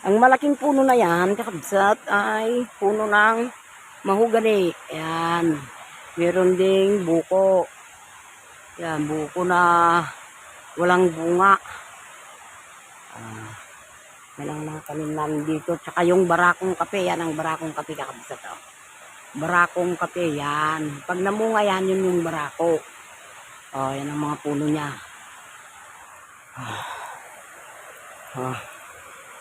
Ang malaking puno na yan, kakabsat, ay puno ng mahugani. Ayan. Meron ding buko. Yan, buko na walang bunga. Ah, walang mga tanim namin dito. Tsaka yung barakong kape, yan ang barakong kape kakabsat. Oh. Barakong kape, yan. Pag namunga yan, yun yung barako. Oh, yan ang mga puno niya. Ah. Ah.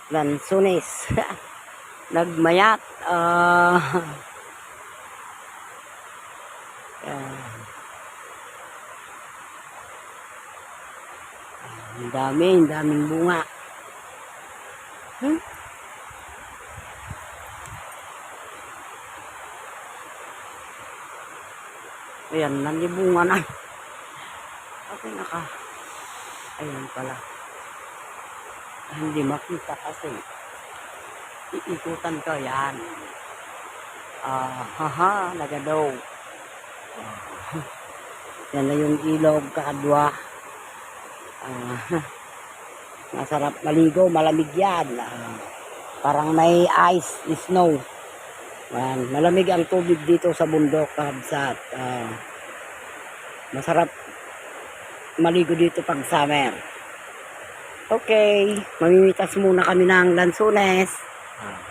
Lansunes. Nagmayat. Yan. Ang dami, ang daming bunga. Hmm? Ayan, nanibunga na. Okay, naka. Ayan pala. Hindi makita kasi. Iikutan ko, yan. Ah, haha, nagadaw. Ah, yan na yung ilog, kakadwa. Ah, masarap maligo, malamig yan. Ah, parang may ice, snow. Yan, malamig ang tubig dito sa bundok, kabsat. Ah, masarap maligo dito pag summer. Okay, mamimitas muna kami ng lansunes. Ah.